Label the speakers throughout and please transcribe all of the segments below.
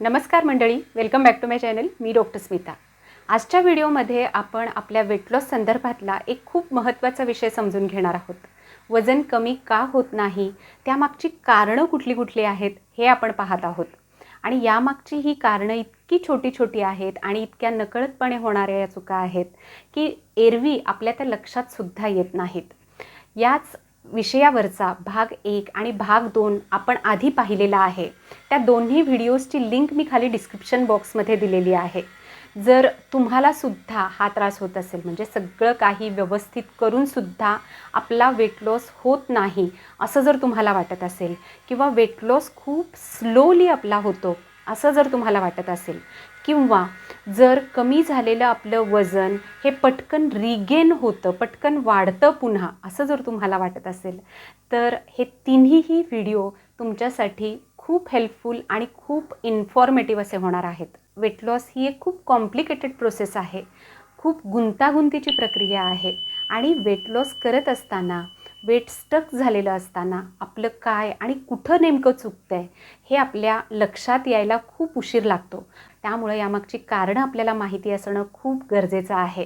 Speaker 1: नमस्कार मंडळी welcome back to my channel me doctor Smita. आजच्या व्हिडिओमध्ये आपण आपल्या वेट लॉस संदर्भातला एक खूप महत्त्वाचा विषय समजून घेणार आहोत. वजन कमी का होत नाही त्यामागची कारणं कुठली कुठली आहेत हे आपण पाहत आहोत. आणि यामागची ही कारणं इतकी छोटी छोटी आहेत आणि इतक्या नकळतपणे होणाऱ्या या चुका आहेत की एरवी आपल्या त्या लक्षातसुद्धा येत नाहीत. याच विषयावरचा भाग एक आणि भाग दोन आपण आधी पाहिलेला आहे. त्या दोन्ही व्हिडिओजची लिंक मी खाली डिस्क्रिप्शन बॉक्समध्ये दिलेली आहे. जर तुम्हाला सुद्धा हा त्रास होत असेल म्हणजे सगळं काही व्यवस्थित करूनसुद्धा आपला वेट लॉस होत नाही असं जर तुम्हाला वाटत असेल किंवा वेट लॉस खूप स्लोली आपला होतो असं जर तुम्हाला वाटत असेल किंवा जर कमी झालेलं आपलं वजन हे पटकन रिगेन होतं पटकन वाढतं पुन्हा असं जर तुम्हाला वाटत असेल तर हे तिन्हीही व्हिडिओ तुमच्यासाठी खूप हेल्पफुल आणि खूप इन्फॉर्मेटिव्ह असे होणार आहेत. वेट लॉस ही एक खूप कॉम्प्लिकेटेड प्रोसेस आहे. खूप गुंतागुंतीची प्रक्रिया आहे. आणि वेट लॉस करत असताना वेट स्टक झालेलं असताना आपलं काय आणि कुठं नेमकं चुकतं आहे हे आपल्या लक्षात यायला खूप उशीर लागतो. त्यामुळं यामागची कारणं आपल्याला माहिती असणं खूप गरजेचं आहे.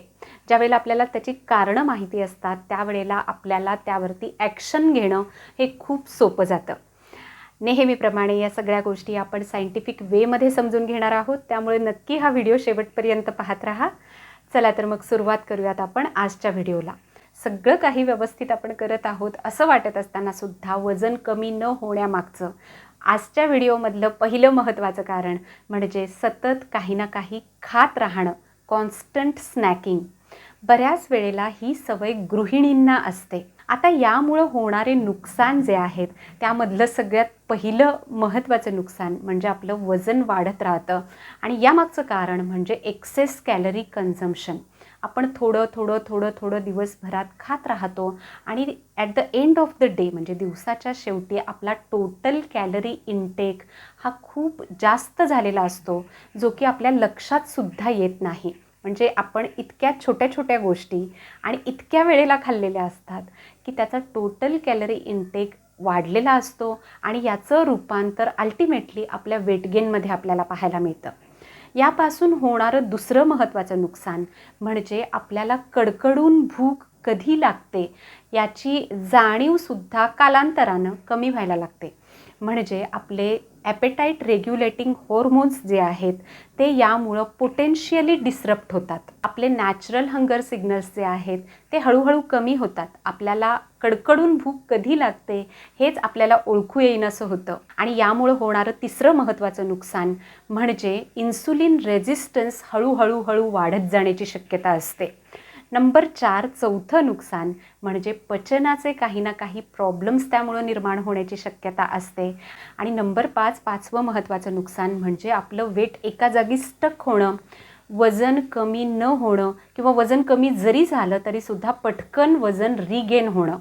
Speaker 1: ज्यावेळेला आपल्याला त्याची कारणं माहिती असतात त्यावेळेला आपल्याला त्यावरती ॲक्शन घेणं हे खूप सोपं जातं. नेहमीप्रमाणे या सगळ्या गोष्टी आपण सायंटिफिक वेमध्ये समजून घेणार आहोत. त्यामुळे नक्की हा व्हिडिओ शेवटपर्यंत पाहत राहा. चला तर मग सुरुवात करूयात आपण आजच्या व्हिडिओला. सगळं काही व्यवस्थित आपण करत आहोत असं वाटत असताना सुद्धा वजन कमी न होण्यामागचं आजच्या व्हिडिओमधलं पहिलं महत्त्वाचं कारण म्हणजे सतत काही ना काही खात राहणं कॉन्स्टंट स्नॅकिंग बऱ्याच वेळेला ही सवय गृहिणींना असते. आता यामुळं होणारे नुकसान जे आहेत त्यामधलं सगळ्यात पहिलं महत्त्वाचं नुकसान म्हणजे आपलं वजन वाढत राहतं. आणि यामागचं कारण म्हणजे एक्सेस कॅलरी कन्झम्शन आपण थोडं थोडं थोडं थोडं दिवसभरात खात राहतो. आणि at the end of the day म्हणजे दिवसाच्या शेवटी आपला टोटल कॅलरी इनटेक हा खूप जास्त झालेला असतो जो की आपल्या लक्षात सुद्धा येत नाही. म्हणजे आपण इतक्या छोट्या छोट्या गोष्टी आणि इतक्या वेळेला खाल्लेल्या असतात की त्याचा टोटल कॅलरी इनटेक वाढलेला असतो आणि याचं रूपांतर अल्टिमेटली आपल्या वेट गेनमध्ये आपल्याला पाहायला मिळतं. यापासून होणारं दुसरं महत्त्वाचं नुकसान म्हणजे आपल्याला कडकडून भूक कधी लागते याची जाणीवसुद्धा कालांतरानं कमी व्हायला लागते. म्हणजे आपले ॲपेटाईट रेग्युलेटिंग हॉर्मोन्स जे आहेत ते यामुळं पोटेन्शियली डिसरप्ट होतात. आपले नॅचरल हंगर सिग्नल्स जे आहेत ते हळूहळू कमी होतात. आपल्याला कडकडून भूक कधी लागते हेच आपल्याला ओळखू येईन असं होतं. आणि यामुळं होणारं तिसरं महत्त्वाचं नुकसान म्हणजे इन्सुलिन रेझिस्टन्स हळूहळू हळू वाढत जाण्याची शक्यता असते. नंबर चार चौथं नुकसान म्हणजे पचनाचे काही ना काही प्रॉब्लेम्स त्यामुळं निर्माण होण्याची शक्यता असते. आणि नंबर पाच पाचवं महत्त्वाचं नुकसान म्हणजे आपलं वेट एका जागी स्टक होणं. वजन कमी न होणं किंवा वजन कमी जरी झालं तरीसुद्धा पटकन वजन रिगेन होणं.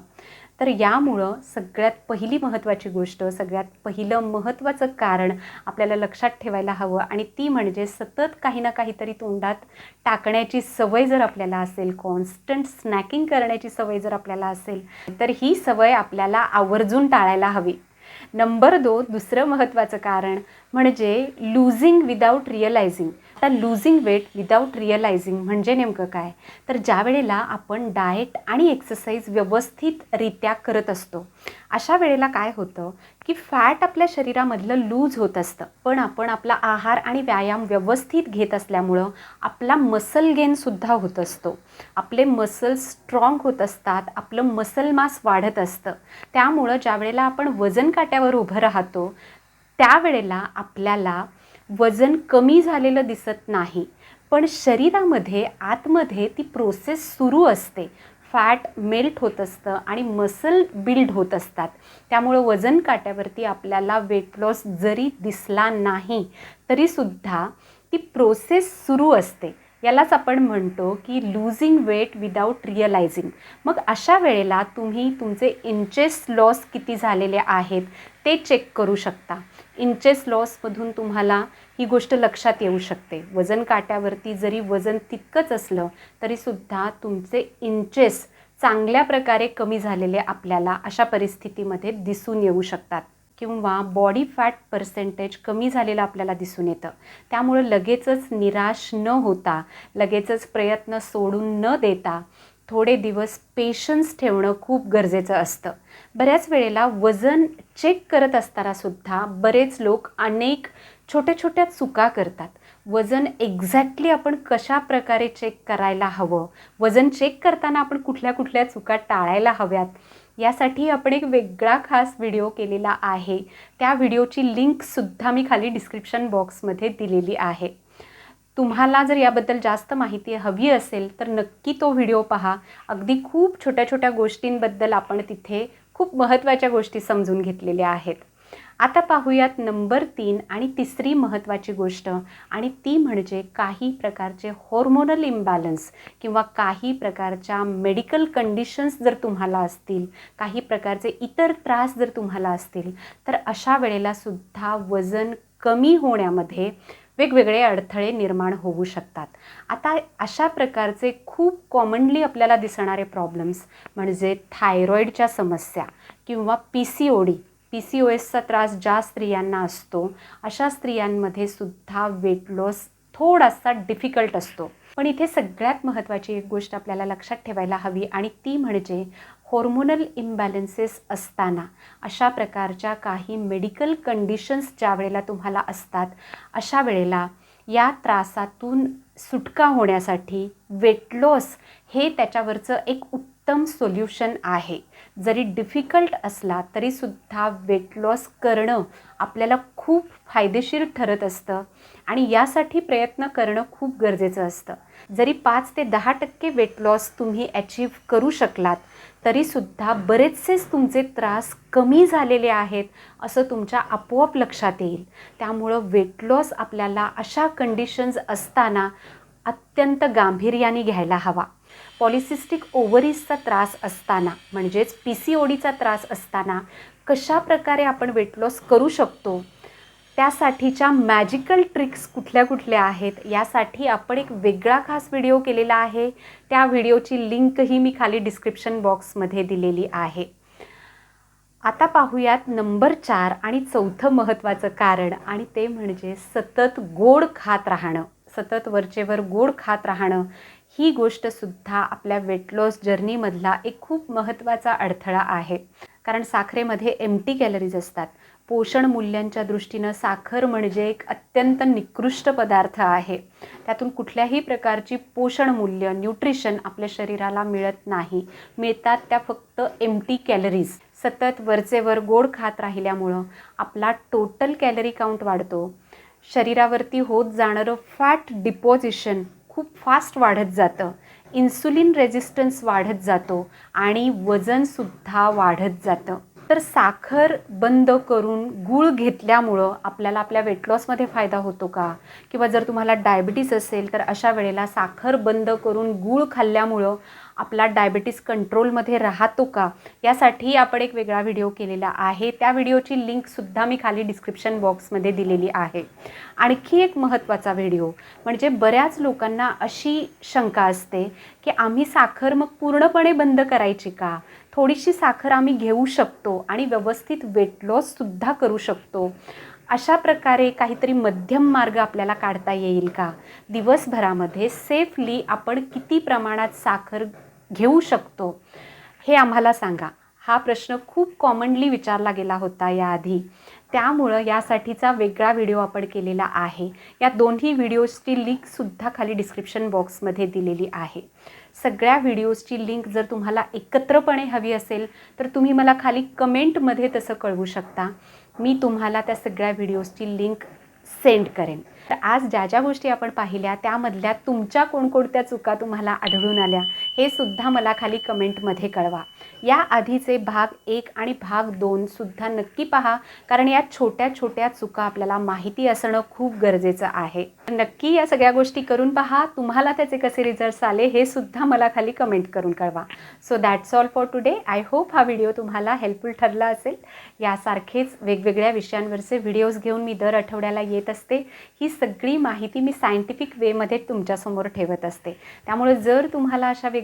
Speaker 1: तर यामुळं सगळ्यात पहिली महत्त्वाची गोष्ट सगळ्यात पहिलं महत्त्वाचं कारण आपल्याला लक्षात ठेवायला हवं आणि ती म्हणजे सतत काही ना काहीतरी तोंडात टाकण्याची सवय जर आपल्याला असेल कॉन्स्टंट स्नॅकिंग करण्याची सवय जर आपल्याला असेल तर ही सवय आपल्याला आवर्जून टाळायला हवी. नंबर दोन दुसरं महत्त्वाचं कारण म्हणजे लुझिंग विदाऊट रिअलायझिंग आता लुझिंग वेट विदाऊट रिअलायझिंग म्हणजे नेमकं काय? तर ज्या वेळेला आपण डाएट आणि एक्सरसाइज व्यवस्थितरित्या करत असतो अशा वेळेला काय होतं की फॅट आपल्या शरीरामधलं लूज होत असतं. पण आपण आपला आहार आणि व्यायाम व्यवस्थित घेत असल्यामुळं आपला मसल गेनसुद्धा होत असतो. आपले मसल स्ट्रॉंग होत असतात आपलं मसल मास वाढत असतं. त्यामुळं ज्या वेळेला आपण वजन काट्यावर उभं राहतो त्यावेळेला आपल्याला वजन कमी झालेलं दिसत नाही. पण शरीरामध्ये आतमध्ये ती प्रोसेस सुरू असते. फॅट मेल्ट होत असतं आणि मसल बिल्ड होत असतात. त्यामुळं वजन काट्यावरती आपल्याला वेट लॉस जरी दिसला नाही तरीसुद्धा ती प्रोसेस सुरू असते. यालाच आपण म्हणतो की लूझिंग वेट विदाऊट रिअलायझिंग मग अशा वेळेला तुम्ही तुमचे इंचेस लॉस किती झालेले आहेत ते चेक करू शकता. इंचेस लॉसमधून तुम्हाला ही गोष्ट लक्षात येऊ शकते. वजन काट्यावरती जरी वजन तितकंच असलं तरीसुद्धा तुमचे इंचेस चांगल्या प्रकारे कमी झालेले आपल्याला अशा परिस्थितीमध्ये दिसून येऊ शकतात. किंवा बॉडी फॅट पर्सेंटेज कमी झालेलं आपल्याला दिसून येतं. त्यामुळं लगेचच निराश न होता लगेचच प्रयत्न सोडून न देता थोडे दिवस पेशन्स ठेवणं खूप गरजेचं असतं. बऱ्याच वेळेला वजन चेक करत असताना सुद्धा बरेच लोक अनेक छोट्या छोट्या चुका करतात. वजन एक्झॅक्टली आपण कशा प्रकारे चेक करायला हवं? वजन चेक करताना आपण कुठल्या कुठल्या चुका टाळायला हव्यात? यासाठी आपण एक वेगळा खास व्हिडिओ केलेला आहे. त्या व्हिडिओची लिंकसुद्धा मी खाली डिस्क्रिप्शन बॉक्समध्ये दिलेली आहे. तुम्हाला जर याबद्दल जास्त माहिती हवी असेल तर नक्की तो व्हिडिओ पहा. अगदी खूप छोट्या छोट्या गोष्टींबद्दल आपण तिथे खूप महत्त्वाच्या गोष्टी समजून घेतलेल्या आहेत. आता पाहूयात नंबर तीन आणि तिसरी महत्त्वाची गोष्ट आणि ती म्हणजे काही प्रकारचे हॉर्मोनल इम्बॅलन्स किंवा काही प्रकारच्या मेडिकल कंडिशन्स जर तुम्हाला असतील काही प्रकारचे इतर त्रास जर तुम्हाला असतील तर अशा वेळेला सुद्धा वजन कमी होण्यामध्ये वेगवेगळे अडथळे निर्माण होऊ शकतात. आता अशा प्रकारचे खूप कॉमनली आपल्याला दिसणारे प्रॉब्लेम्स म्हणजे थायरॉईडच्या समस्या किंवा P C O D P C O एसचा त्रास ज्या स्त्रियांना असतो अशा स्त्रियांमध्ये सुद्धा वेट लॉस थोडासा डिफिकल्ट असतो. पण इथे सगळ्यात महत्त्वाची एक गोष्ट आपल्याला लक्षात ठेवायला हवी आणि ती म्हणजे हॉर्मोनल इम्बॅलन्सेस असताना अशा प्रकारच्या काही मेडिकल कंडिशन्स ज्या वेळेला तुम्हाला असतात अशा वेळेला या त्रासातून सुटका होण्यासाठी वेट लॉस हे त्याच्यावरचं एक उत्तम सोल्युशन आहे. जरी डिफिकल्ट असला तरीसुद्धा वेट लॉस करणं आपल्याला खूप फायदेशीर ठरत असतं. आणि यासाठी प्रयत्न करणं खूप गरजेचं असतं. जरी पाच ते दहा टक्के वेट लॉस तुम्ही अचीव करू शकलात तरीसुद्धा बरेचसेच तुमचे त्रास कमी झालेले आहेत असं तुमच्या आपोआप लक्षात येईल. त्यामुळं वेट लॉस आपल्याला अशा कंडिशन्स असताना अत्यंत गांभीर्याने घ्यायला हवा. पॉलिसिस्टिक ओव्हरीजचा त्रास असताना म्हणजेच पी सी ओ डीचा त्रास असताना कशा प्रकारे आपण वेट लॉस करू शकतो? त्यासाठीच्या मॅजिकल ट्रिक्स कुठल्या कुठल्या आहेत? यासाठी आपण एक वेगळा खास व्हिडिओ केलेला आहे. त्या व्हिडिओची लिंकही मी खाली डिस्क्रिप्शन बॉक्समध्ये दिलेली आहे. आता पाहूयात नंबर चार आणि चौथं महत्त्वाचं कारण आणि ते म्हणजे सतत गोड खात राहणं. सतत वरचेवर गोड खात राहणं. ही गोष्टसुद्धा आपल्या वेट लॉस जर्नीमधला एक खूप महत्त्वाचा अडथळा आहे. कारण साखरेमध्ये एमटी कॅलरीज असतात. पोषण मूल्यांच्या दृष्टीनं साखर म्हणजे एक अत्यंत निकृष्ट पदार्थ आहे. त्यातून कुठल्याही प्रकारची पोषण मूल्य न्यूट्रिशन आपल्या शरीराला मिळत नाही. मिळतात त्या फक्त एम टी कॅलरीज सतत वरचेवर गोड खात राहिल्यामुळं आपला टोटल कॅलरी काउंट वाढतो. शरीरावरती होत जाणारं फॅट डिपॉझिशन खूप फास्ट वाढत जातं. इन्सुलिन रेझिस्टन्स वाढत जातो आणि वजनसुद्धा वाढत जातं. तर साखर बंद करून गूळ घेतल्यामुळं आपल्याला आपल्या वेट लॉसमध्ये फायदा होतो का? किंवा जर तुम्हाला डायबिटीस असेल तर अशा वेळेला साखर बंद करून गूळ खाल्ल्यामुळं आपला डायबिटीस कंट्रोलमध्ये राहतो का? यासाठी आपण एक वेगळा व्हिडिओ केलेला आहे. त्या व्हिडिओची लिंकसुद्धा मी खाली डिस्क्रिप्शन बॉक्समध्ये दिलेली आहे. आणखी एक महत्त्वाचा व्हिडिओ म्हणजे बऱ्याच लोकांना अशी शंका असते की आम्ही साखर मग पूर्णपणे बंद करायची का? थोडीशी साखर आम्ही घेऊ शकतो आणि व्यवस्थित वेट लॉससुद्धा करू शकतो. अशा प्रकारे काहीतरी मध्यम मार्ग आपल्याला काढता येईल का? दिवसभरामध्ये सेफली आपण किती प्रमाणात साखर घेऊ शकतो? हे आम्हाला सांगा. हा प्रश्न खूप कॉमनली विचारला गेला होता याआधी. त्यामुळं यासाठीचा वेगळा व्हिडिओ आपण केलेला आहे. या दोन्ही व्हिडिओजची लिंकसुद्धा खाली डिस्क्रिप्शन बॉक्समध्ये दिलेली आहे. सगळ्या व्हिडिओजची लिंक जर तुम्हाला एकत्रपणे हवी असेल तर तुम्ही मला खाली कमेंटमध्ये तसं कळवू शकता. मी तुम्हाला त्या सगळ्या व्हिडिओजची लिंक सेंड करेन. तर आज ज्या ज्या गोष्टी आपण पाहिल्या त्यामधल्या तुमच्या कोणकोणत्या चुका तुम्हाला आढळून आल्या हे सुद्धा मला खाली कमेंटमध्ये कळवा. या आधीचे भाग एक आणि भाग दोनसुद्धा नक्की पहा कारण या छोट्या छोट्या चुका आपल्याला माहिती असणं खूप गरजेचं आहे. नक्की या सगळ्या गोष्टी करून पहा तुम्हाला त्याचे कसे रिझल्ट्स आले हे सुद्धा मला खाली कमेंट करून कळवा. So that's all for today I hope हा व्हिडिओ तुम्हाला हेल्पफुल ठरला असेल. यासारखेच वेगवेगळ्या विषयांवरचे व्हिडिओज घेऊन मी दर आठवड्याला येत असते. ही सगळी माहिती मी सायंटिफिक वेमध्ये तुमच्यासमोर ठेवत असते. त्यामुळे जर तुम्हाला अशा वेग